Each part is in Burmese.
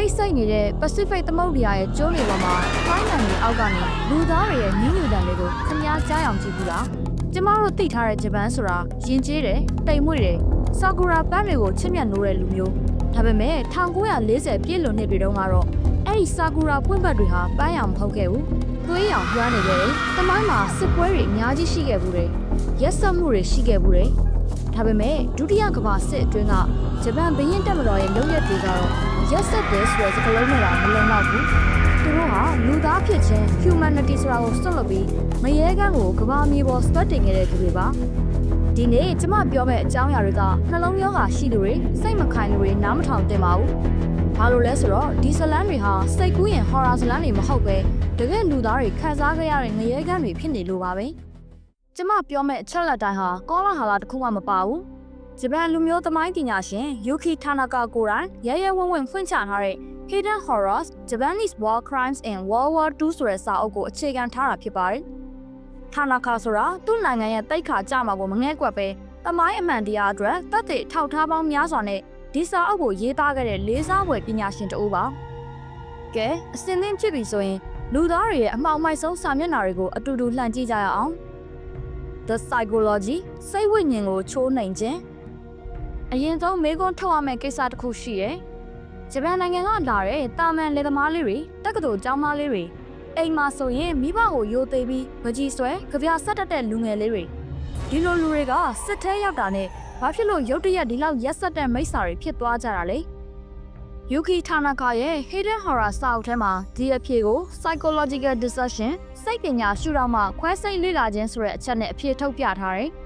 တိတ်ဆိတ်နေတဲ့ Pacific သမုဒ္ဒရာရဲ့ကျွန်းတွေပေါ်မှာဖိုင်းနိုင်ငံအောက်ကနေလူသားတွေရဲ့နင်းညူတန်တွေကိုခမားကြားအောင်ကြည့်ဘူးလားကျမတို့သိထားတဲ့ဂျပန်ဆိုတာယဉ်ကျေးတယ်တိမ်မွေ့တယ်ဆာကူရာပန်းတွေကိုချစ်မြတ်နိုးတဲ့လူမျိုးဒါပေမဲ့1940ပြည့်လွန်နှစ်တွေတုန်းကတော့အဲ့ဒီဆာကူရာပွင့်ဘက်တွေဟာပန်းရောင်မဟုတ်ခဲ့ဘူးသွေးရောင်လွှမ်းနေခဲ့တယ်တမိုင်းမှာစစ်ပွဲတွေအများကြီးရှိခဲ့ဘူးတယ်ရက်စက်မှုတွေရှိခဲ့ဘူးတယ်ဒါပေမဲ့ဒုတိယကမ္ဘာစစ်အတွင်းကဂျပန်ဘရင်တက်မတော်ရဲ့လုပ်ရက်တွေကတော့ ရက်စက်တယ်ဆိုတဲ့စကားလုံးနဲ့တော့မလုံလောက်ဘူးသူတို့ဟာလူသားဖြစ်ခြင်း humanity ဆိုတာကိုစွန့်လွတ်ပြီးမရေကန်းကိုကဘာမြေပေါ်စပတ်တင်ခဲ့တဲ့သူတွေပါဒီနေ့ကျမပြောမယ့်အကြောင်းအရာတွေကနှလုံးရောဂါရှိသူတွေစိတ်မခိုင်သူတွေနားမထောင်တင်ပါဘူးဘာလို့လဲဆိုတော့ဒီဇလန်တွေဟာစိတ်ကူးရင် horror ဇလန်တွေမဟုတ်ပဲတကယ်လူသားတွေခံစားခဲ့ရတဲ့ငရေကန်းတွေဖြစ်နေလို့ပါပဲကျမပြောမယ့်အချက်လက်တိုင်းဟာကောလာဟာလာတစ်ခုမှမပါဘူး ဂျပန်လူမျိုးသမိုင်းပညာရှင်ယူကီထာနာကာကိုရိုင်းရဲရဲဝံ့ဝံ့ဖွင့်ချထားတဲ့ Hidden Horrors Japanese War Crimes in World War II ဆိုတဲ့စာအုပ်ကိုအခြေခံထားတာဖြစ်ပါတယ်။ထာနာကာဆိုတာသူ့နိုင်ငံရဲ့တိုက်ခါကြမှာကိုမငဲ့ကွက်ပဲသမိုင်းအမှန်တရားအတွက်တပ်တွေထောက်ထားပေါင်းများစွာနဲ့ဒီစာအုပ်ကိုရေးသားခဲ့တဲ့လေးစားဖွယ်ပညာရှင်တဦးပါ။ကဲအစင်းသင်းဖြစ်ပြီဆိုရင်လူသားတွေရဲ့အမှောင်မိုက်ဆုံးစာမျက်နှာတွေကိုအတူတူလှန်ကြည့်ကြရအောင်။ The Psychology စိတ်ဝိညာဉ်ကိုချိုးနှိမ်ခြင်း အရင်ဆုံးမေကွန်းထုတ်ရမယ့်ကိစ္စတစ်ခုရှိတယ်။ဂျပန်နိုင်ငံကလာတဲ့တာမန်လေသမားလေးတွေတက္ကသိုလ်ကျောင်းသားလေးတွေအိမ်မှာဆိုရင်မိဘကိုယိုသေးပြီးပကြီးဆွဲကြပြဆက်တတ်တဲ့လူငယ်လေးတွေဒီလိုလူတွေကစစ်ထဲရောက်တာနဲ့ဘာဖြစ်လို့ရုတ်တရက်ဒီလောက်ရက်ဆက်တဲ့မိစ္ဆာတွေဖြစ်သွားကြတာလဲ။ Yuki Tanaka ရဲ့ Hidden Horror စာအုပ်ထဲမှာဒီအဖြေကို Psychological Discussion စိတ်ပညာရှုထောင့်မှခွဲစိတ်လေ့လာခြင်းဆိုတဲ့အချက်နဲ့အဖြေထုတ်ပြထားတယ်။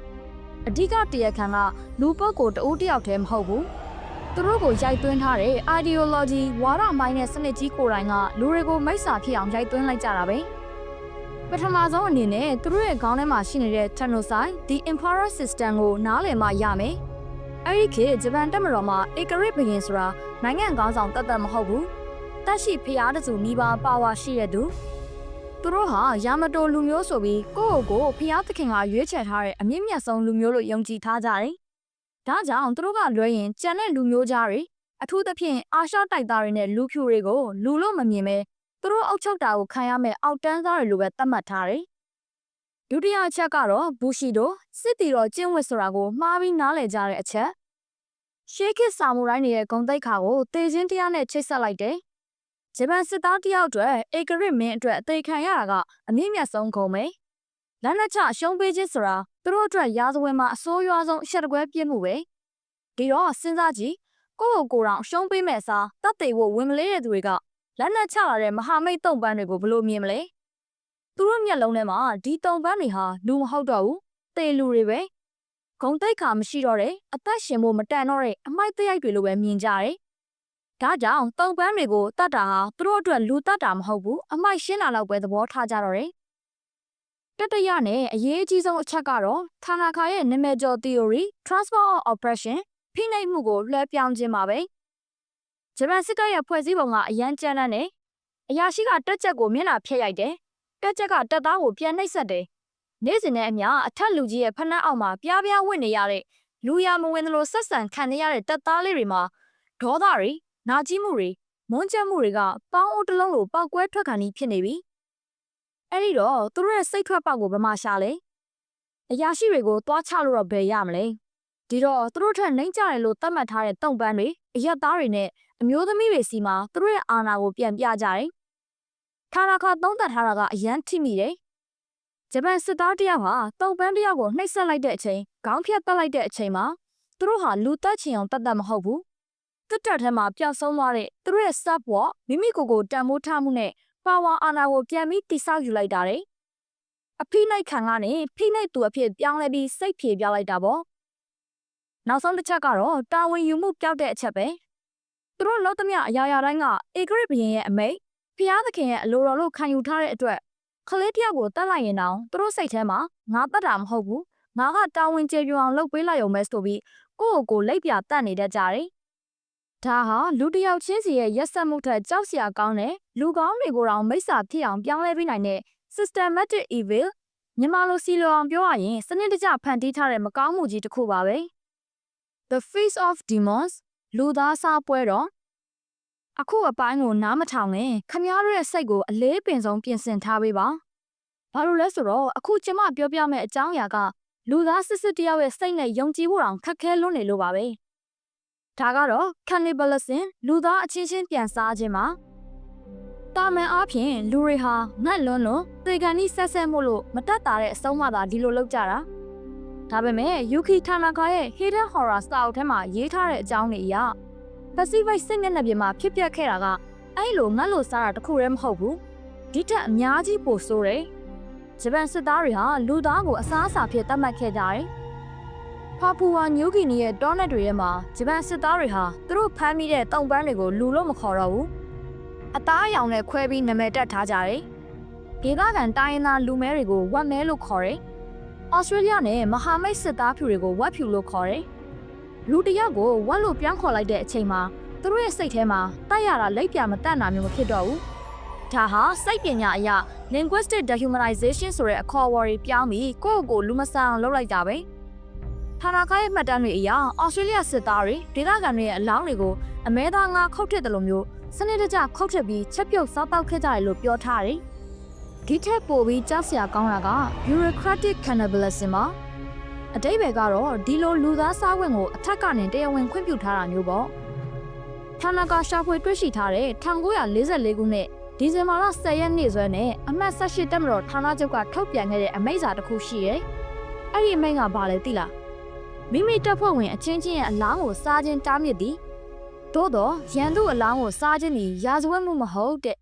အဓိကတရားခံကလူပုဂ္ဂိုလ်တဦးတစ်ယောက်တည်းမဟုတ်ဘူး။သူတို့ကိုရိုက်သွင်းထားတဲ့ ideology ဝါဒမိုင်းနဲ့စနစ်ကြီးကိုယ်တိုင်ကလူတွေကိုမိစ္ဆာဖြစ်အောင်ရိုက်သွင်းလိုက်ကြတာပဲ။ပထမဆုံးအနေနဲ့သူတို့ရဲ့ခေါင်းထဲမှာရှိနေတဲ့ Technocyte the Emperor System ကိုနားလည်မှရမယ်။အဲဒီခေတ်ဂျပန်တပ်မတော်မှာဧကရစ်ဘရင်ဆိုတာနိုင်ငံခေါင်းဆောင်တတ်တတ်မဟုတ်ဘူး။တက်ရှိဖျားတစုနီးပါးပါဝါရှိတဲ့သူ။ သူတို့ဟာယာမတိုလူမျိုးဆိုပြီးကိုယ့်ကိုယ်ကိုဖျားသခင်ကရွေးချယ်ထားတဲ့အမြင့်မြတ်ဆုံးလူမျိုးလို့ယုံကြည်ထားကြတယ်။ဒါကြောင့်သူတို့ကလွဲရင်ကြံတဲ့လူမျိုးကြားတွေအထူးသဖြင့်အာရှတိုက်သားတွေနဲ့လူဖြူတွေကိုလူလို့မမြင်ပဲသူတို့အုပ်ချုပ်တာကိုခံရမယ့်အောက်တန်းသားတွေလိုပဲသတ်မှတ်ထားတယ်။ဒုတိယအချက်ကတော့ဘူရှိဒိုစစ်တီတော်ကျင့်ဝတ်ဆိုတာကိုမှားပြီးနားလည်ကြတဲ့အချက်ရှေးခေတ်ဆာမူရိုင်းတွေရဲ့ဂုံတိတ်ခါကိုတေချင်းတရားနဲ့ချိတ်ဆက်လိုက်တယ်။ ဂျပန်စစ်သားတယောက်အတွက်ဧကရစ်မင်းအတွက်အသေးခံရတာကအမြင့်မြတ်ဆုံးဂုံပဲ။လက်နက်ချရှုံးပေးခြင်းဆိုတာသူတို့အတွက်ရာဇဝင်မှာအဆိုးရွားဆုံးအချက်တကွဲပြစ်မှုပဲ။ဒီတော့စဉ်းစားကြည့်ကိုယ့်ကိုယ်ကိုယ်တောင်ရှုံးပေးမဲ့စားတတ်သိဖို့ဝင်မလေးတဲ့သူတွေကလက်နက်ချလာတဲ့မဟာမိတ်တုံပန်းတွေကိုဘယ်လိုမြင်မလဲ။သူတို့မျက်လုံးထဲမှာဒီတုံပန်းတွေဟာလူမဟုတ်တော့ဘူး။တေလူတွေပဲ။ဂုံတိတ်ခါမရှိတော့တဲ့အသက်ရှင်ဖို့မတန်တော့တဲ့အမိုက်တရိုက်တွေလိုပဲမြင်ကြတယ်။ ဒါကြောင့်တုံပန်းတွေကိုတတ်တာဟာသူတို့အတွက်လူတတ်တာမဟုတ်ဘူးအမိုက်ရှင်းတာလောက်ပဲသဘောထားကြတော့တယ်။တတရနဲ့အရေးအကြီးဆုံးအချက်ကတော့ဌာနခါရဲ့နာမည်ကျော် theory transfer of oppression ဖိနှိပ်မှုကိုလွှဲပြောင်းခြင်းပါပဲဂျပန်စစ်တပ်ရဲ့ဖွဲ့စည်းပုံကအရန်ကြမ်းတမ်းတယ်အရာရှိကတက်ချက်ကိုမျက်နှာဖျက်ရိုက်တယ်တက်ချက်ကတက်သားကိုပြန်နှိပ်စက်တယ်နေ့စဉ်နဲ့အမျှအထက်လူကြီးရဲ့ဖနှက်အောက်မှာပြားပြားဝင့်နေရတဲ့လူရမဝင်သလိုဆက်ဆံခံနေရတဲ့တက်သားလေးတွေမှာဒေါသတွေ နာကျင်မှုတွေမွန်းကျက်မှုတွေကပေါင်းအိုးတစ်လုံးလိုပောက်ကွဲထွက်ခံပြီးဖြစ်နေပြီအဲ့ဒီတော့သူတို့ရဲ့စိတ်ထွက်ပေါက်ကိုဘယ်မှာရှာလဲအရာရှိတွေကိုတွားချလို့တော့ဘယ်ရမလဲဒီတော့သူတို့ထက်နှိမ့်ကြတယ်လို့သတ်မှတ်ထားတဲ့တုံပန်းတွေအရက်သားတွေနဲ့အမျိုးသမီးတွေစီမှာသူတို့ရဲ့အာဏာကိုပြန်ပြကြတယ်။ထာနာခါသုံးသပ်ထားတာကအရန်ထိမိတယ်။ဂျပန်စစ်သားတယောက်ဟာတုံပန်းတယောက်ကိုနှိပ်စက်လိုက်တဲ့အချိန်ခေါင်းဖြတ်တက်လိုက်တဲ့အချိန်မှာသူတို့ဟာလူတက်ချင်အောင်တတ်တတ်မဟုတ်ဘူး။ တစ်တက်ထဲမှာပျောက်ဆုံးသွားတဲ့သူတို့ရဲ့ sub ဝမိမိကိုယ်ကိုတန်မိုးထားမှုနဲ့ပါဝါအာဏာကိုပြန်ပြီးတိဆောက်ယူလိုက်တာတယ်။အဖိနိုင်ခံကနေဖိနိုင်သူအဖြစ်ပြောင်းလဲပြီးစိတ်ဖြေပြလိုက်တာပေါ့။နောက်ဆုံးတစ်ချက်ကတော့တာဝန်ယူမှုပျောက်တဲ့အချက်ပဲသူတို့လောက်သမျှအရာရာတိုင်းကဧကရစ်ဘရင်ရဲ့အမိတ်ဖျားသခင်ရဲ့အလိုတော်လို့ခံယူထားတဲ့အတွက်ခလေးတယောက်ကိုတတ်လိုက်ရင်တောင်သူတို့စိတ်ထဲမှာငါတတ်တာမဟုတ်ဘူးငါကတာဝန်ကျေပြွန်အောင်လုပ်ပေးလိုက်ရုံပဲဆိုပြီးကိုယ့်ကိုယ်လိပ်ပြတတ်နေတတ်ကြတယ် ဒါဟာလူတစ်ယောက်ချင်းစီရဲ့ရက်စက်မှုထက်ကြောက်စရာကောင်းတဲ့လူကောင်းတွေကိုတောင်မိစ္ဆာဖြစ်အောင်ပြောင်းလဲပေးနိုင်တဲ့ systematic evil မြန်မာလိုစီလိုအောင်ပြောရရင်စနစ်တကျဖန်တီးထားတဲ့မကောင်းမှုကြီးတစ်ခုပါပဲ The Face of Demons လူသားစားပွဲတော်အခုအပိုင်းကိုနားမထောင်နဲ့ခမရတို့ရဲ့စိတ်ကိုအလေးပင်ဆုံးပြင်ဆင်ထားပေးပါဘာလို့လဲဆိုတော့အခုကျမပြောပြမယ့်အကြောင်းအရာကလူသားစစ်စစ်တယောက်ရဲ့စိတ်နဲ့ယုံကြည်ဖို့တောင်ခက်ခဲလွန်းနေလို့ပါပဲ ဒါကတော့ cannibalism လူသားအချင်းချင်းပြန်စားခြင်းပါတာမန်အားဖြင့်လူတွေဟာငတ်လွန်းလွန်းသေကန်ဤဆက်ဆက်မို့လို့မတက်တာတဲ့အဆုံးမှသာဒီလိုလုပ်ကြတာဒါပေမဲ့ Yuki Tanaka ရဲ့ Hidden Horror စာအုပ်ထဲမှာရေးထားတဲ့အကြောင်းတွေအရ Pacific စစ်မျက်နှာပြင်မှာဖြစ်ပျက်ခဲ့တာကအဲ့လိုငတ်လို့စားတာတခုတည်းမဟုတ်ဘူးဒီထက်အများကြီးပိုဆိုးတယ်ဂျပန်စစ်သားတွေဟာလူသားကိုအစားအစာဖြစ်သတ်မှတ်ခဲ့ကြတယ် ဖာပူဝါညိုဂီနီရဲ့တောနက်တွေထဲမှာဂျပန်စစ်သားတွေဟာသူတို့ဖမ်းမိတဲ့တုံပန်းတွေကိုလူလို့မခေါ်တော့ဘူးအသားအရောင်နဲ့ခွဲပြီးနာမည်တက်ထားကြတယ်ဒေသခံတိုင်းရင်းသားလူမဲတွေကိုဝက်မဲလို့ခေါ်တယ်ဩစတြေးလျနဲ့မဟာမိတ်စစ်သားဖြူတွေကိုဝက်ဖြူလို့ခေါ်တယ်လူတစ်ယောက်ကိုဝက်လို့ပြန်ခေါ်လိုက်တဲ့အချိန်မှာသူတို့ရဲ့စိတ်ထဲမှာတိုက်ရတာလက်ပြမတက်နိုင်မျိုးမဖြစ်တော့ဘူးဒါဟာစိတ်ပညာအရ linguistic dehumanization ဆိုတဲ့အခေါ်အဝေါ်တွေပြောင်းပြီးကိုယ့်ကိုယ်လူမဆန်အောင်လုပ်လိုက်တာပဲ ဌာနကရဲ့မှတ်တမ်းတွေအရအော်စတြေးလျစစ်သားတွေဒေသခံတွေရဲ့အလောင်းတွေကိုအမဲသားငါခုတ်ထစ်တယ်လို့မျိုးစနစ်တကျခုတ်ထစ်ပြီးချက်ပြုတ်စားတောက်ခဲ့ကြတယ်လို့ပြောထားတယ်ဒီထက်ပိုပြီးကြောက်စရာကောင်းတာက bureaucratic cannibalism ပါအတိပ္ပယ်ကတော့ဒီလိုလူသားစားဝင်ကိုအထက်ကနေတရားဝင်ခွင့်ပြုထားတာမျိုးပေါ့ဌာနကရှာဖွေတွေ့ရှိထားတဲ့1944ခုနှစ်ဒီဇင်ဘာလ10ရက်နေ့စွဲနဲ့အမှတ်18တက်မတော်ဌာနချုပ်ကထုတ်ပြန်ခဲ့တဲ့အမိန့်စာတစ်ခုရှိရဲ။အဲ့ဒီအမိန့်ကဘာလဲသိလား။ မိမိတပ်ဖွဲ့ဝင်အချင်းချင်းရဲ့အလောင်းကိုစားခြင်းတားမြစ်သည်။သို့တော့ရန်သူအလောင်းကိုစားခြင်းဒီရာဇဝတ်မှုမဟုတ်တဲ့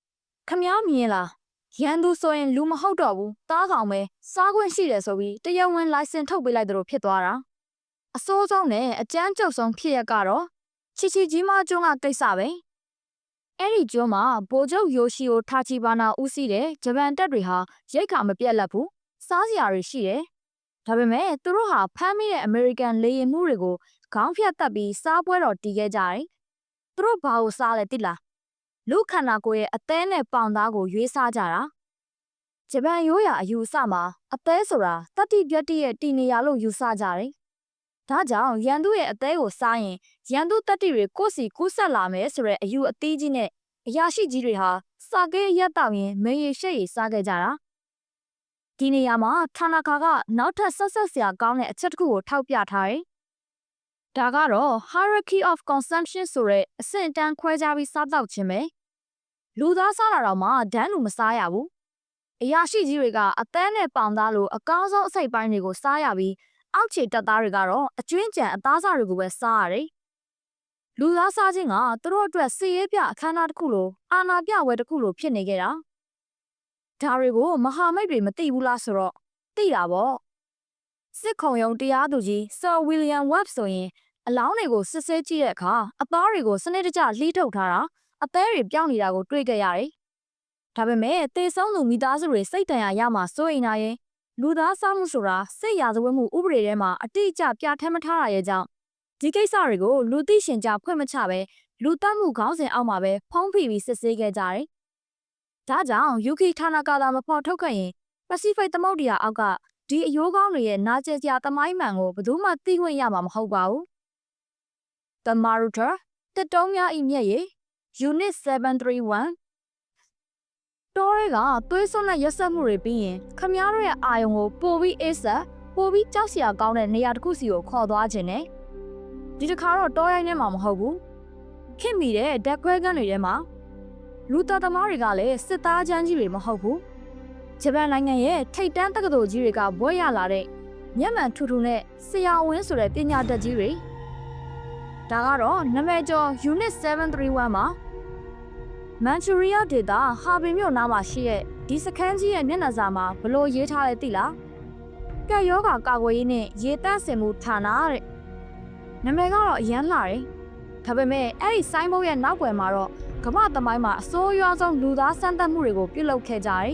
။ခမ ्या မြင်လား။ရန်သူဆိုရင်လူမဟုတ်တော့ဘူး။တားကောင်ပဲစားခွင့်ရှိတယ်ဆိုပြီးတရားဝင်လိုင်စင်ထုတ်ပေးလိုက်တို့ဖြစ်သွားတာ။အစိုးဆုံးနဲ့အကြမ်းကြုတ်ဆုံးဖြစ်ရကတော့ချီချီကြီးမကျွန်းကကိစ္စပဲ။အဲ့ဒီကျွန်းမှာဗိုလ်ချုပ်ယိုရှီယိုထာချီဘာနာဦးစီးတဲ့ဂျပန်တပ်တွေဟာရိတ်ခါမပြတ်လက်ဘူးစားစရာတွေရှိတယ်။ ဒါပေမဲ့သူတို့ဟာဖမ်းမိတဲ့အမေရိကန်လေယာဉ်မှုတွေကိုခေါင်းဖြတ်တက်ပြီးစားပွဲတော်တီးခဲ့ကြတယ်။သူတို့ဘာကိုစားလဲသိလား။လူခန္ဓာကိုယ်ရဲ့အသေးနဲ့ပေါင်သားကိုရွေးစားကြတာ။ဂျပန်ရိုးရာအယူအဆမှာအသေးဆိုတာတတိပြတ်တိရဲ့တီနေရလို့ယူဆကြတယ်။ဒါကြောင့်ရန်သူရဲ့အသေးကိုစားရင်ရန်သူတက်တိတွေကိုယ့်စီကူးဆက်လာမယ်ဆိုတဲ့အယူအသီးကြီးနဲ့အရာရှိကြီးတွေဟာစာကေးရက်တောက်ရင်မေရီရှက်ရီစားခဲ့ကြတာ ဒီနေရာမှာဌာနခါကနောက်ထပ်ဆက်ဆက်စရာကောင်းတဲ့အချက်တစ်ခုကိုထောက်ပြထားတယ်ဒါကတော့ hierarchy of consumption ဆိုတဲ့အဆင့်အတန်းခွဲခြားပြီးစားတောက်ခြင်းပဲလူသားစားတာတော့မှဒန်းလူမစားရဘူးအရာရှိကြီးတွေကအသန်းနဲ့ပေါင်သားလိုအကောင်းဆုံးအစိတ်ပိုင်းတွေကိုစားရပြီးအောက်ခြေတပ်သားတွေကတော့အကျွင်းကြံအသားစားတွေကိုပဲစားရတယ်။လူသားစားခြင်းကသူတို့အတွက်စီရေးပြအခမ်းအနားတစ်ခုလိုအာနာပြဝဲတစ်ခုလိုဖြစ်နေကြတာ။ ဒါတွေကိုမဟာမိတ်တွေမသိဘူးလားဆိုတော့သိတာပေါ့။စစ်ခုံရုံတရားသူကြီးဆာဝီလျံဝက်ဆိုရင်အလောင်းတွေကိုစစ်ဆေးကြည့်တဲ့အခါအသားတွေကိုစနစ်တကျလှီးထုတ်ထားတာအသေးတွေပြောင်းနေတာကိုတွေ့ကြရတယ်။ဒါပေမဲ့တေဆုံးသူမိသားစုတွေစိတ်တန်ရာရမှာစိုးရိမ်နေရင်လူသားစားမှုဆိုတာစိတ်ရာဇဝတ်မှုဥပဒေထဲမှာအတိအကျပြဋ္ဌာန်းမထားတာရဲ့ကြောင့်ဒီကိစ္စတွေကိုလူသိရှင်ကြားဖွင့်မချပဲလူတတ်မှုခေါင်းစဉ်အောက်မှာပဲဖုံးဖိပြီးစစ်ဆေးခဲ့ကြတယ်။ ဒါကြောင့်ယူကီဌာနကသာမဖော်ထုတ်ခဲ့ရင်ပစိဖိတ်သမုဒ္ဒရာအောက်ကဒီအယိုးကောင်းတွေရဲ့နာကျင်စရာသမိုင်းမှန်ကိုဘယ်သူမှသိခွင့်ရမှာမဟုတ်ပါဘူး။ The Maruta တက်တုံးများဤမြက်ရည် Unit 731တောရဲကသွေးစွန်းတဲ့ရက်ဆက်မှုတွေပြီးရင်ခမားတို့ရဲ့အာယုံကိုပိုပြီးအေးဆက်ပိုပြီးကြောက်စရာကောင်းတဲ့နေရာတစ်ခုစီကိုခေါ်သွားခြင်းနဲ့ဒီတစ်ခါတော့တောရိုင်းထဲမှာမဟုတ်ဘူးခင်မိတဲ့ဓာတ်ခွဲကန်းတွေထဲမှာ လူသားသမားတွေကလည်းစစ်သားချမ်းကြီးတွေမဟုတ်ဘူးဂျပန်နိုင်ငံရဲ့ထိတ်တန်းတက္ကသိုလ်ကြီးတွေကဘွဲရလာတဲ့မျက်မှန်ထူထူနဲ့ဆရာဝင်းဆိုတဲ့ပညာတတ်ကြီးတွေဒါကတော့နမဲကျော် Unit 731မှာမန်ချူရီးယားဒေသဟာဘင်မြို့နားမှာရှိတဲ့ဒီစခန်းကြီးရဲ့မျက်နှာစာမှာဘလို့ရေးထားလဲသိလားကက်ယောဂါကာကွယ်ရေးနဲ့ရေတန့်စင်မှုဌာနတဲ့နာမည်ကတော့အရန်လာတယ်ဒါပေမဲ့အဲ့ဒီဆိုင်းဘုတ်ရဲ့နောက်ွယ်မှာတော့ ကမ္ဘာသမိုင်းမှာအစိုးရဆုံးလူသားစမ်းသပ်မှုတွေကိုပြုလုပ်ခဲ့ကြတယ်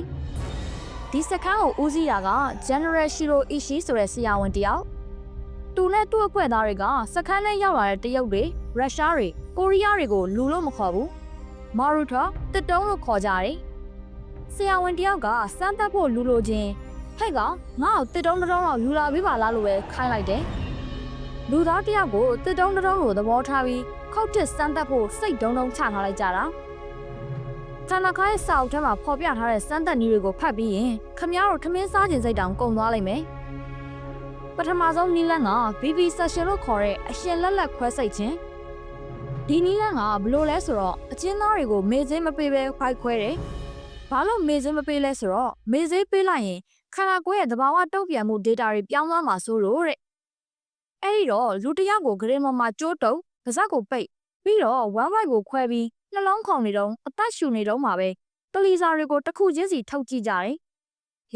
ဒီစခန်းကိုဦးစီးတာက General Shiro Ishii ဆိုတဲ့ဆရာဝန်တယောက်သူနဲ့သူ့အဖွဲ့သားတွေကစခန်းထဲရောက်လာတဲ့တရုတ်တွေရုရှားတွေကိုရီးယားတွေကိုလူလို့မခေါ်ဘူးမာရူထာတစ်တုံးလို့ခေါ်ကြတယ်။ဆရာဝန်တယောက်ကစမ်းသပ်ဖို့လူလိုချင်းဟဲ့ကောင်ငါ့ကိုတစ်တုံးတစ်တုံးတော့ယူလာပေးပါလားလို့ပဲခိုင်းလိုက်တယ်။လူသားတယောက်ကိုတစ်တုံးတစ်တုံးကိုသဘောထားပြီး ခောက်တစ်စမ်းသက်ဖို့စိတ်ဒုံဒုံချထားလိုက်ကြတာဌာနခါရဲ့စာအုပ်ထဲမှာဖော်ပြထားတဲ့စမ်းသက်နည်းတွေကိုဖတ်ပြီးရင်ခမည်းတော်ထမင်းစားခြင်းစိတ်တောင်ကုန်သွားလိမ့်မယ်ပထမဆုံးနီလန်းက BB session လို့ခေါ်တဲ့အရှင်လက်လက်ခွဲစိတ်ခြင်းဒီနီလန်းကဘယ်လိုလဲဆိုတော့အချင်းသားတွေကိုမေစင်းမပေးဘဲခွိုက်ခွဲတယ်ဘာလို့မေစင်းမပေးလဲဆိုတော့မေစင်းပေးလိုက်ရင်ခန္ဓာကိုယ်ရဲ့သဘာဝတုံ့ပြန်မှု data တွေပြောင်းသွားမှာဆိုလို့တဲ့အဲ့ဒီတော့လူတစ်ယောက်ကိုဂရင်မမှာကျိုးတုံ ပါဇက်ကိုပိတ်ပြီးတော့ one right ကိုခွဲပြီးနှလုံးခုန်နေတော့အသက်ရှူနေတော့မှာပဲကလီစာတွေကိုတစ်ခုချင်းစီထုတ်ကြည့်ကြတယ်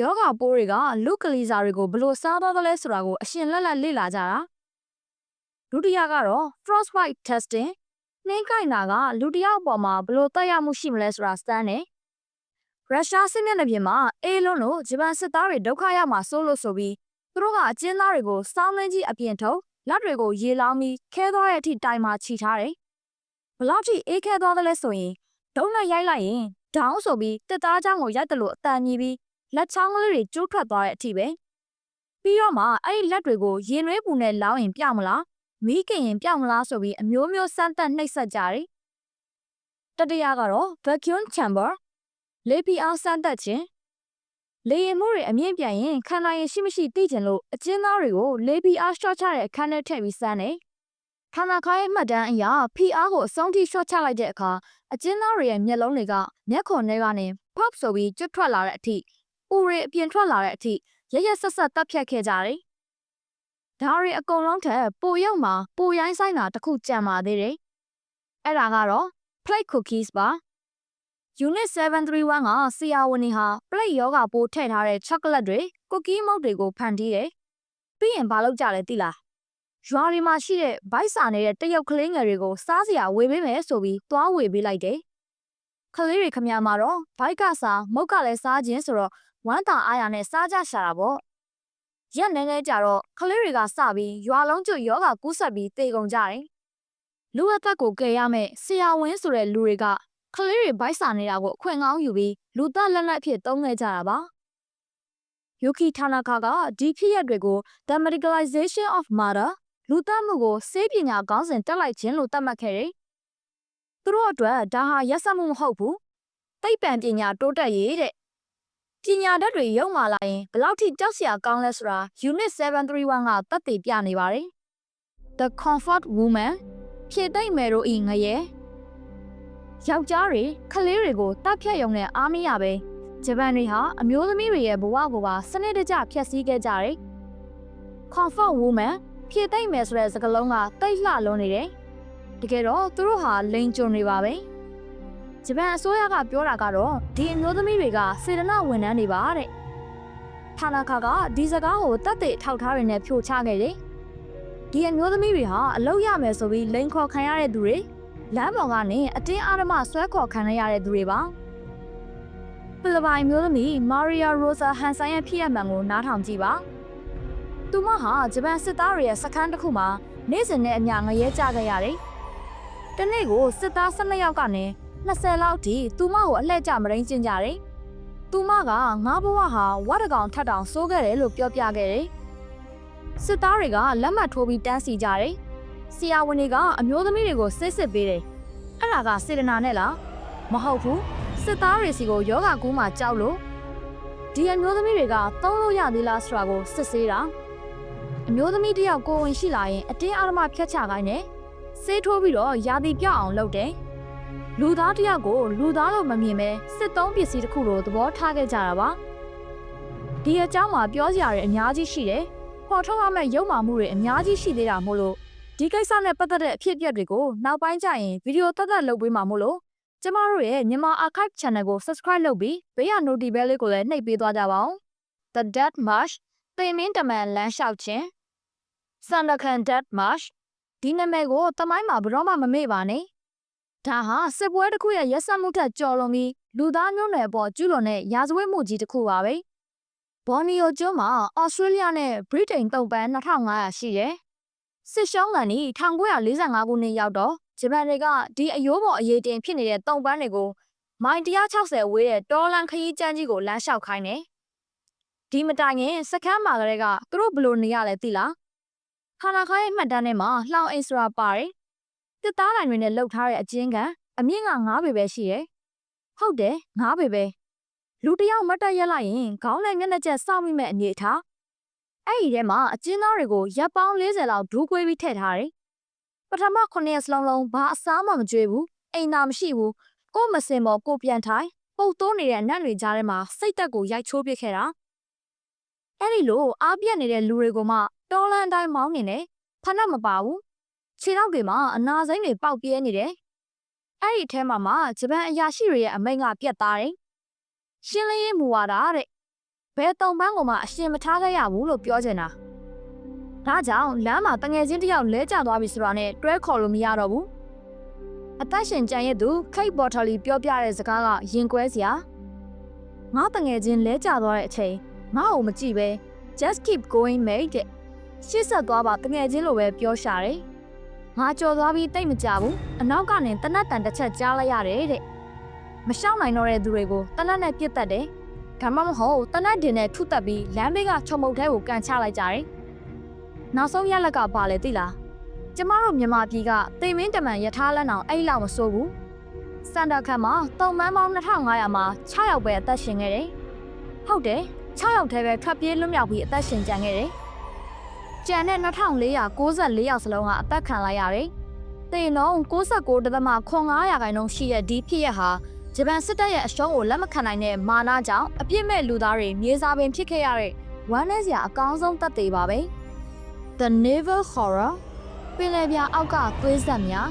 ယောဂပိုးတွေကလူကလီစာတွေကိုဘလို့စားတော့သလဲဆိုတာကိုအရှင်လက်လက်လေ့လာကြတာဒုတိယကတော့ frostbite testing နှင်းကိုင်တာကလူတစ်ယောက်အပေါ်မှာဘလို့တက်ရမှုရှိမလဲဆိုတာစမ်းတယ်ရုရှားစစ်မျက်နှာပြင်မှာအေးလုံးလို့ဂျပန်စစ်သားတွေဒုက္ခရမှာစိုးလို့ဆိုပြီးသူတို့ကအကျဉ်းသားတွေကိုစောင်းလင်းကြီးအပြင်ထုတ် လက်တွေကိုရေလောင်းပြီးခဲသွားတဲ့အထိတိုင်မှာခြိထားတယ်ဘလောက်ထိအေးခဲသွားသလဲဆိုရင်ဒုံးနဲ့ရိုက်လိုက်ရင်ဒေါင်းဆိုပြီးတက်သားချောင်းကိုရိုက်တယ်လို့အတန်ကြီးပြီးလက်ချောင်းကလေးတွေကျိုးထွက်သွားတဲ့အထိပဲပြီးတော့မှအဲ့ဒီလက်တွေကိုရင်နွေးပူနဲ့လောင်းရင်ပြောက်မလားမီးကင်ရင်ပြောက်မလားဆိုပြီးအမျိုးမျိုးစမ်းသပ်နှိပ်စက်ကြတယ်တတိယကတော့ vacuum chamber လေပီအောင်စမ်းသပ်ခြင်း လေရင်မှုတွေအမြင့်ပြန်ရင်ခန္ဓာရင်ရှိမရှိသိကျင်လို့အကျဉ်းသားတွေကိုလေပီအားရှော့ချတဲ့အခန်းထဲထည့်ပြီးစမ်းတယ်ခန္ဓာခါရဲ့မှတ်တမ်းအရာဖီအားကိုအဆုံးထိရှော့ချလိုက်တဲ့အခါအကျဉ်းသားတွေရဲ့မျက်လုံးတွေကမျက်ခွန်ထဲကနေဖောက်ဆိုပြီးကျွတ်ထွက်လာတဲ့အထိဥတွေအပြင်ထွက်လာတဲ့အထိရရဆက်ဆက်တပ်ဖြတ်ခဲ့ကြတယ်။ဒါတွေအကုန်လုံးထက်ပိုရုပ်မှာပိုရိုင်းဆိုင်တာတစ်ခုကြံပါသေးတယ်။အဲ့ဒါကတော့ plate cookies ပါ။ Unit 731ကဆရာဝန်ကြီးဟာ plate ယောဂပိုးထည့်ထားတဲ့ chocolate တွေ cookie မုတ်တွေကိုဖန်တီးတယ်။ပြီးရင်ဘာလုပ်ကြလဲသိလား။ရွာတွေမှာရှိတဲ့ဗိုက်စာနေတဲ့တရုတ်ကလေးငယ်တွေကိုစားစရာဝေပေးမယ်ဆိုပြီးသွားဝေပေးလိုက်တယ်။ကလေးတွေခမများမှာတော့ဗိုက်ကစားမုတ်ကလည်းစားခြင်းဆိုတော့ဝမ်းသာအားရနဲ့စားကြရှာတာပေါ့ရက်နေနေကြတော့ကလေးတွေကစပြီးရွာလုံးကျွတ်ယောဂကူးဆက်ပြီးတေကုန်ကြတယ်လူအသက်ကိုကယ်ရမယ့်ဆရာဝန်ဆိုတဲ့လူတွေက ကလေးတွေဗိုက်စာနေတာကိုအခွင့်ကောင်းယူပြီးလူသက်လက်လက်ဖြစ်သုံးခဲ့ကြတာပါယိုကီထာနာကာကဒီဖြစ်ရပ်တွေကို The Medicalization of Murder လူသက်မှုကိုစေးပညာခေါင်းစဉ်တက်လိုက်ခြင်းလို့သတ်မှတ်ခဲ့တယ်။သူတို့အတွက်ဒါဟာရက်စက်မှုမဟုတ်ဘူး။သိပ္ပံပညာတိုးတက်ရေးတဲ့ပညာတတ်တွေရုံမာလာရင်ဘယ်လောက်ထိကြောက်စရာကောင်းလဲဆိုတာ Unit 731ကသက်သေပြနေပါတယ်။ The Comfort Woman ဖြည့်သိမ့်မယ်တို့ဤငရဲ ယောက်ျားတွေခလေးတွေကိုတတ်ဖြတ်ရုံနဲ့အားမရပဲဂျပန်တွေဟာအမျိုးသမီးတွေရဲ့ဘဝကိုပါစနစ်တကျဖျက်ဆီးခဲ့ကြတယ်။ Comfort Woman ဖြည့်သိမ့်မယ်ဆိုတဲ့စကားလုံးကတိတ်လှလုံးနေတယ်။တကယ်တော့သူတို့ဟာလိန်ကျွံနေပါပဲ။ဂျပန်အစိုးရကပြောတာကတော့ဒီအမျိုးသမီးတွေကစေတနာဝန်ထမ်းတွေပါတဲ့။ဌာနခါကဒီစကားကိုတတ်သိထောက်ထားတွေနဲ့ဖြိုချခဲ့တယ်။ဒီအမျိုးသမီးတွေဟာအလုပ်ရမယ်ဆိုပြီးလိန်ခေါ်ခံရတဲ့သူတွေ လမ်းပေါ်ကနေအတင်းအဓမ္မဆွဲခေါ်ခံရတဲ့သူတွေပါ။ဖိလစ်ပိုင်မျိုးသမီးမာရီယာရိုဆာဟန်ဆိုင်ရဲ့ဖြစ်ရမှန်ကိုနားထောင်ကြည့်ပါ။သူမဟာဂျပန်စစ်သားတွေရဲ့စခန်းတစ်ခုမှာနေ့စဉ်နဲ့အမျှငရဲကြခဲ့ရတယ်။တနေ့ကိုစစ်သား12ယောက်ကနေ20လောက်ထိသူမကိုအလှည့်ကျမရင်းကျင်ကြတယ်။သူမကငါဘဝဟာဝတ်တကောင်ထပ်တောင်စိုးခဲ့တယ်လို့ပြောပြခဲ့တယ်။စစ်သားတွေကလက်မှတ်ထိုးပြီးတန်းစီကြတယ်။ ဆရာဝန်တွေကအမျိုးသမီးတွေကိုစစ်စစ်ပေးတယ်။အဲ့ဒါကစေတနာနဲ့လားမဟုတ်ဘူး။စစ်သားတွေစီကိုယောဂကူးမှကြောက်လို့ဒီအမျိုးသမီးတွေကသုံးလို့ရသေးလားဆိုတာကိုစစ်ဆေးတာအမျိုးသမီးတယောက်ကိုဝင်ရှိလာရင်အတင်းအဓမ္မဖျက်ချခိုင်းတယ်။ဆေးထိုးပြီးတော့ယာတိပြောက်အောင်လုပ်တယ်။လူသားတယောက်ကိုလူသားလို့မမြင်ပဲစစ်သုံးပစ္စည်းတစ်ခုလိုသဘောထားခဲ့ကြတာပါဒီအကြောင်းမှာပြောစရာတွေအများကြီးရှိတယ်ပေါ်ထုတ်ရမယ့်ရုပ်မာမှုတွေအများကြီးရှိသေးတာမို့လို့ ဒီကိစ္စနဲ့ပတ်သက်တဲ့အဖြစ်အပျက်တွေကိုနောက်ပိုင်းကျရင်ဗီဒီယိုသက်သက်လုပ်ပေးမှာမို့လို့ကျမတို့ရဲ့မြန်မာ archive channel ကို subscribe လုပ်ပြီးဘေးက notification bell လေးကိုလည်းနှိပ်ပေးသွားကြပါဦး The Dead March သေမင်းတမန်လမ်းလျှောက်ခြင်း Sandakan Dead March ဒီနာမည်ကိုတမိုင်းမှာဘယ်တော့မှမမေ့ပါနဲ့ဒါဟာစစ်ပွဲတစ်ခုရဲ့ရက်စက်မှုထက်ကျော်လွန်ပြီးလူသားမျိုးနွယ်ပေါ်ကျူးလွန်တဲ့ရာဇဝတ်မှုကြီးတစ်ခုပါပဲ။ဘော်နီယိုကျွန်းမှာအော်စတြေးလျနဲ့ဗြိတိန်တုံပန်း2500ရှိတယ်။ စစ်ရှုံးကန်ဒီ1945ခုနှစ်ရောက်တော့ဂျပန်တွေကဒီအယိုးပေါ်အရေးတင်ဖြစ်နေတဲ့တုံပန်းတွေကိုမိုင်160ဝေးတဲ့တောလန်ခရီးကျန်းကြီးကိုလမ်းလျှောက်ခိုင်းတယ်။ဒီမတိုင်ခင်စကမ်းမာကလေးကသူတို့ဘလို့နေရလဲသိလား။ခါနာခါရဲ့မှတ်တမ်းထဲမှာလှောင်အိမ်ဆိုတာပါတယ်တစ်သားလိုင်တွေနဲ့လှုပ်ထားတဲ့အကျဉ်းကန်အမြင့်က9ပေပဲရှိတယ်။ဟုတ်တယ်9ပေပဲ။လူတစ်ယောက်မတ်တက်ရက်လိုက်ရင်ခေါင်းနဲ့မျက်နှာချက်စောင့်မိမဲ့အနေအထား။ အဲ့ဒီထဲမှာအကျဉ်းသားတွေကိုရပ်ပေါင်း40လောက်ဒူးကွေးပြီးထည့်ထားတယ်။ပထမ9ရက်စလုံးလုံးဘာအစားမှမကြွေးဘူး။အိမ်သာမရှိဘူး။ကို့မစင်မော်ကိုပြန်ထိုင်ပုတ်တိုးနေတဲ့နတ်တွေကြားထဲမှာစိတ်သက်ကိုရိုက်ချိုးပစ်ခဲ့တာ။အဲ့ဒီလိုအားပြက်နေတဲ့လူတွေကိုမှတော်လန်တိုင်းမောင်းနေတယ်။ဖနက်မပါဘူး။ခြေထောက်တွေမှာအနာစိမ့်တွေပေါက်ပြဲနေတယ်။အဲ့ဒီအထဲမှာမှဂျပန်အရာရှိတွေရဲ့အမိန့်ကပြတ်သားတယ်။ရှင်းလင်းရေးမူဝါဒတဲ့။ ဘယ်တုံပန်းကမှအရှင်မထားခဲ့ရဘူးလို့ပြောချင်တာ။ဒါကြောင့်လမ်းမှာတငယ်ချင်းတစ်ယောက်လဲကျသွားပြီဆိုတာနဲ့တွဲခေါ်လို့မရတော့ဘူး။အသက်ရှင်ကြံရသူခိတ်ဘော်ထလီပြောပြတဲ့စကားကရင်ကွဲစရာ။ငါတငယ်ချင်းလဲကျသွားတဲ့အချိန်ငါ့ကိုမကြည့်ပဲ just keep going mate တဲ့ရှေ့ဆက်သွားပါတငယ်ချင်းလိုပဲပြောရှာတယ်ငါကြော်သွားပြီးတိတ်မကြဘူးအနောက်ကနေတနတ်တန်တစ်ချက်ကြားလိုက်ရတယ်တဲ့မရှောင်နိုင်တော့တဲ့သူတွေကိုတနတ်နဲ့ပြစ်တက်တယ် ဒါမှမဟုတ်တနတ်တင်နဲ့ထုတက်ပြီးလမ်းဘေးကချုံမုတ်ထဲကိုကန်ချလိုက်ကြတယ်နောက်ဆုံးရလက်ကပါလေသိလားကျမတို့မြန်မာပြည်ကတိမ်မင်းတမန်ယထာလက်နောင်အဲ့လောက်မစိုးဘူးစန်တာခတ်မှာတုံမန်းပေါင်း2500မှာ6ယောက်ပဲအသက်ရှင်ခဲ့တယ်ဟုတ်တယ်6ယောက်တည်းပဲထွက်ပြေးလွတ်မြောက်ပြီးအသက်ရှင်ကြံခဲ့တယ်။ကြံတဲ့2494ယောက်စလုံးကအသက်ခံလိုက်ရတယ်။တင်လုံး69တသမ900ရာခိုင်နှုန်းရှိတဲ့ဒီဖြစ်ရဟာ ဂျပန်စစ်တပ်ရဲ့အရှုံးကိုလက်မခံနိုင်တဲ့မာနကြောင့်အပြစ်မဲ့လူသားတွေမြေစာပင်ဖြစ်ခဲ့ရတဲ့ဝမ်းနည်းစရာအကောင်းဆုံးတပ်တွေပါပဲ။ The Naval Horror ပင်လယ်ပြအောက်ကသွေးဆက်များ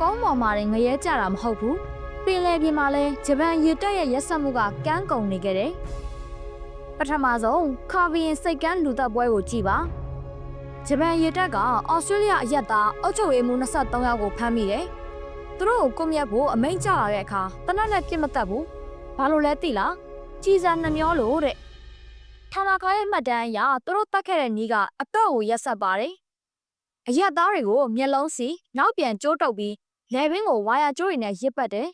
ကောင်းပေါ်မှာငရဲကြတာမဟုတ်ဘူး။ပင်လယ်ပြင်မှာလဲဂျပန်ရေတပ်ရဲ့ရက်စက်မှုကကန်းကုန်နေခဲ့တယ်။ပထမဆုံးခါဗီယင်စိတ်ကန်းလူသက်ပွဲကိုကြည့်ပါဂျပန်ရေတပ်ကအော်စတြေးလျအရက်သားအုပ်ချုပ်ရေးမှူး23ယောက်ကိုဖမ်းမိတယ် သူတို့ကိုကွန်မြတ်ဖို့အမိန့်ချလာတဲ့အခါတနက်နဲ့ပြစ်မတတ်ဘူးဘာလို့လဲသိလားကြီးစားနှမျောလို့တဲ့ဌာနကားရဲ့မှတ်တမ်းအရသူတို့တတ်ခဲ့တဲ့နီးကအတော့ကိုရက်ဆက်ပါတယ်အရက်သားတွေကိုမျက်လုံးစီနောက်ပြန်ကျိုးတုပ်ပြီးလယ်ဘင်းကိုဝါယာကျိုးတွေနဲ့ရစ်ပတ်တယ်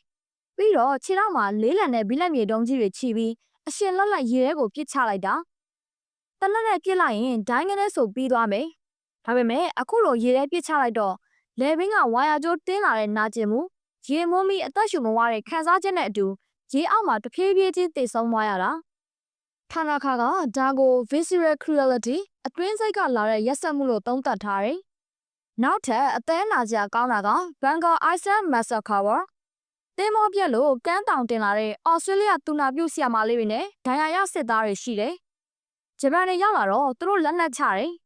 ပြီးတော့ခြေထောက်မှာလေးလံတဲ့ဘီလက်မြေတုံးကြီးတွေချီပြီးအရှင်လက်လက်ရေထဲကိုပစ်ချလိုက်တာတလက်နဲ့ပစ်လိုက်ရင်ဒိုင်းကနေဆိုပြီးသွားမယ်ဒါပေမဲ့အခုလိုရေထဲပစ်ချလိုက်တော့ လေဘင်းကဝါယာကျိုးတင်းလာတဲ့နာကျင်မှုရေမုံမီအသက်ရှူမဝါတဲ့ခံစားချက်နဲ့အတူရေအောက်မှာတဖြည်းဖြည်းချင်းတည်ဆုံးသွားရတာခန္ဓာခါကဒါကို visceral cruelty အတွင်းစိတ်ကလာတဲ့ရက်စက်မှုလို့သုံးသပ်ထားတယ်နောက်ထပ်အသေးနာစရာကောင်းတာက Bengal Iceland Massacre တင်းမောပြက်လို့ကန်းတောင်တင်လာတဲ့အော်စတြေးလျတူနာပြုတ်ဆီယာမာလေးတွေနဲ့ဒဏ်ရာရစစ်သားတွေရှိတယ်။ဂျပန်တွေရောက်လာတော့သူတို့လက်နက်ချတယ်။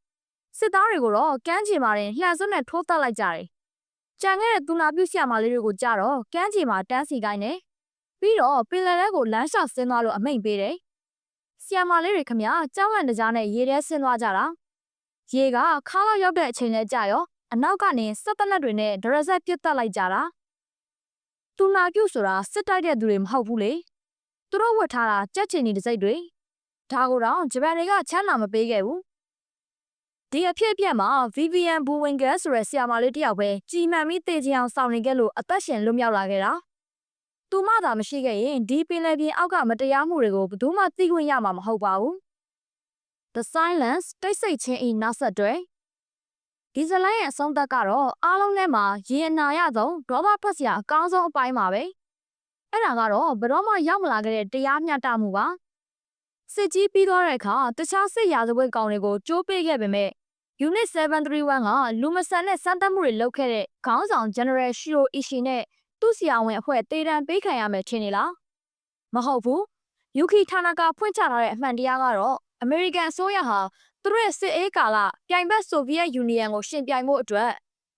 စစ်သားတွေကိုတော့ကန်းချီမာတင်လှန်စွန်းနဲ့ထိုးတက်လိုက်ကြတယ်။ကြံခဲ့တဲ့တူနာပြုတ်ဆီယာမာလေးတွေကိုကြတော့ကန်းချီမာတန်းစီကိုင်းတယ်။ပြီးတော့ပင်လယ်ထဲကိုလမ်းလျှောက်ဆင်းသွားလို့အမိန့်ပေးတယ်။ဆီယာမာလေးတွေခမကြောက်လန့်တကြားနဲ့ရေထဲဆင်းသွားကြတာ။ရေကခါလောက်ရောက်တဲ့အချိန်လဲကြရောအနောက်ကနေစက်တနက်တွေနဲ့ဒရဇက်ပြစ်တက်လိုက်ကြတာ။သူနာပြုတ်ဆိုတာစစ်တိုက်တဲ့သူတွေမဟုတ်ဘူးလေသူတို့ဝတ်ထားတာကြက်ချင်နေတဲ့စိတ်တွေဒါကိုတော့ဂျပန်တွေကချမ်းသာမပေးခဲ့ဘူး ဒီအဖြစ်အပျက်မှာ Vivian Buwinger ဆိုတဲ့ဆရာမလေးတယောက်ပဲကြီးမှန်ပြီးတည်ကြအောင်စောင့်နေခဲ့လို့အသက်ရှင်လွတ်မြောက်လာခဲ့တာသူမှသာမရှိခဲ့ရင်ဒီပင်လယ်ပြင်အောက်ကမတရားမှုတွေကိုဘယ်သူမှသိခွင့်ရမှာမဟုတ်ပါဘူး The Silence တိတ်ဆိတ်ခြင်းဤနောက်ဆက်တွဲဒီဇလိုင်းရဲ့အဆုံးသက်ကတော့အားလုံးထဲမှာရေအနာရဆုံးဒေါသထွက်စရာအကောင်းဆုံးအပိုင်းပါပဲအဲ့ဒါကတော့ဘယ်တော့မှရောက်မလာခဲ့တဲ့တရားမျှတမှုပါ စစ်ကြီးပြီးသွားတဲ့အခါတခြားစစ်ရာဇဝတ်ကောင်တွေကိုကြိုးပေးခဲ့ပေမဲ့ Unit 731ကလူမဆန်တဲ့စမ်းသပ်မှုတွေလုပ်ခဲ့တဲ့ခေါင်းဆောင် General Shiro Ishii နဲ့သူ့ဆရာဝန်အဖွဲ့တေတံပေးခံရမယ်ထင်နေလားမဟုတ်ဘူးယူကီဌာနကဖွင့်ချထားတဲ့အမှန်တရားကတော့အမေရိကန်အစိုးရဟာသူတို့ရဲ့စစ်အေးကာလပြိုင်ဘက်ဆိုဗီယက်ယူနီယံကိုရှင်ပြိုင်ဖို့အတွက်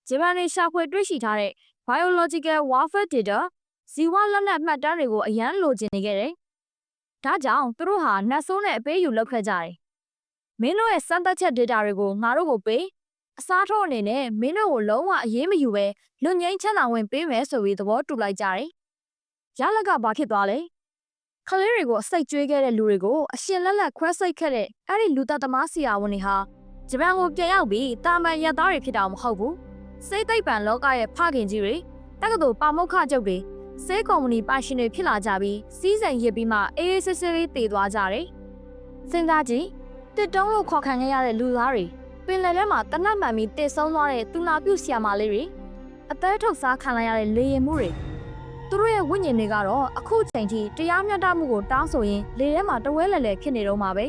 ဂျပန်နေရှာဖွေတွေ့ရှိထားတဲ့ biological warfare data ဇီဝလက်နက်မှတ်တမ်းတွေကိုအရန်လိုချင်နေခဲ့တယ်။ ဒါကြောင့်သူတို့ဟာနတ်ဆိုးနဲ့အပေးယူလုပ်ခဲ့ကြတယ်။မင်းတို့ရဲ့စမ်းသပ်ချက် data တွေကိုငါတို့ကိုပေးအစားထိုးအနေနဲ့မင်းတို့ကိုလုံးဝအရေးမယူပဲလွတ်ငင်းချမ်းသာဝင်ပေးမယ်ဆိုပြီးသဘောတူလိုက်ကြတယ်။ရလကဘာဖြစ်သွားလဲ။ခလေးတွေကိုအစိတ်ကျွေးခဲ့တဲ့လူတွေကိုအရှင်လက်လက်ခွဲစိတ်ခဲ့တဲ့အဲ့ဒီလူသားသမားဆရာဝန်တွေဟာဂျပန်ကိုပြန်ရောက်ပြီးတာမန်ရက်သားတွေဖြစ်တာမဟုတ်ဘူးစိတ်သိပ္ပံလောကရဲ့ဖခင်ကြီးတွေတက္ကသိုလ်ပါမုခချုပ်တွေ စေးကုမ္ပဏီပိုင်ရှင်တွေဖြစ်လာကြပြီးစီးစိမ်ရစ်ပြီးမှအေးအေးဆေးဆေးလေးတည်သွားကြတယ်စဉ်းစားကြည့်တစ်တုံးလို့ခေါ်ခံခဲ့ရတဲ့လူသားတွေပင်လယ်ထဲမှာတနတ်မှန်ပြီးတည်ဆုံးသွားတဲ့သူနာပြုဆရာမလေးတွေအသေးထုတ်စားခံလိုက်ရတဲ့လေရင်မှုတွေသူတို့ရဲ့ဝိညာဉ်တွေကတော့အခုချိန်ထိတရားမျှတမှုကိုတောင်းဆိုရင်လေထဲမှာတဝဲလဲလဲဖြစ်နေတော့မှာပဲ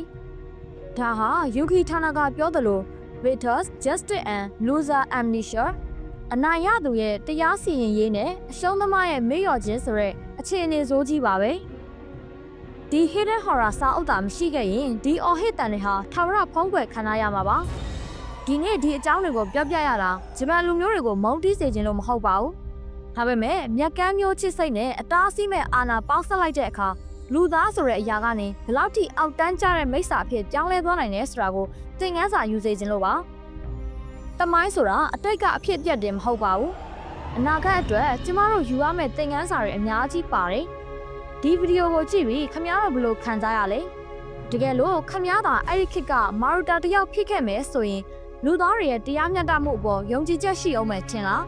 ဒါဟာယူကီဌာနကပြောသလို Vitus Justice and Loser Amnesia အနိုင်ရသူရဲ့တရားစီရင်ရေးနဲ့အရှုံးသမားရဲ့မေ့လျော့ခြင်းဆိုတဲ့အခြေအနေဆိုးကြီးပါပဲဒီ hidden horror စာအုပ်တာမရှိခဲ့ရင်ဒီ all hit တန်တွေဟာထာဝရဖုံးကွယ်ခံရရမှာပါဒီနေ့ဒီအကြောင်းတွေကိုပြောပြရတာဂျပန်လူမျိုးတွေကိုမုန်းတီးစေခြင်းလို့မဟုတ်ပါဘူးဒါပေမဲ့မြက်ကမ်းမျိုးချစ်စိတ်နဲ့အသားအဆီးမဲ့အာနာပေါင်းဆက်လိုက်တဲ့အခါလူသားဆိုတဲ့အရာကနေဘယ်လောက်ထိအောက်တန်းကျတဲ့မိစ္ဆာအဖြစ်ပြောင်းလဲသွားနိုင်လဲဆိုတာကိုသင်ခန်းစာယူစေခြင်းလို့ပါ တမိုင်းဆိုတာအတိတ်ကအဖြစ်အပျက်တင်မဟုတ်ပါဘူးအနာဂတ်အတွက်ကျမတို့ယူရမယ့်သင်ခန်းစာတွေအများကြီးပါတယ်ဒီဗီဒီယိုကိုကြည့်ပြီးခမ ्या တော့ဘယ်လိုခံစားရလဲတကယ်လို့ခမ ्या သာအဲ့ဒီခေတ်ကမာရူတာတယောက်ဖြစ်ခဲ့မယ်ဆိုရင်လူသားတွေရဲ့တရားမျှတမှုအပေါ်ယုံကြည်ချက်ရှိအောင်မယ်ထင်လား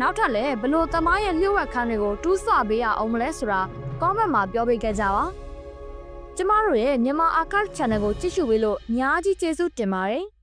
နောက်ထပ်လည်းဘယ်လို့တမိုင်းရဲ့လျှို့ဝှက်ခန်းတွေကိုတူးဆွပေးရအောင်မလဲဆိုတာ comment မှာပြောပေးခဲ့ကြပါကျမတို့ရဲ့မြန်မာ archive channel ကိုကြည့်ရှုပေးလို့အများကြီးကျေးဇူးတင်ပါတယ်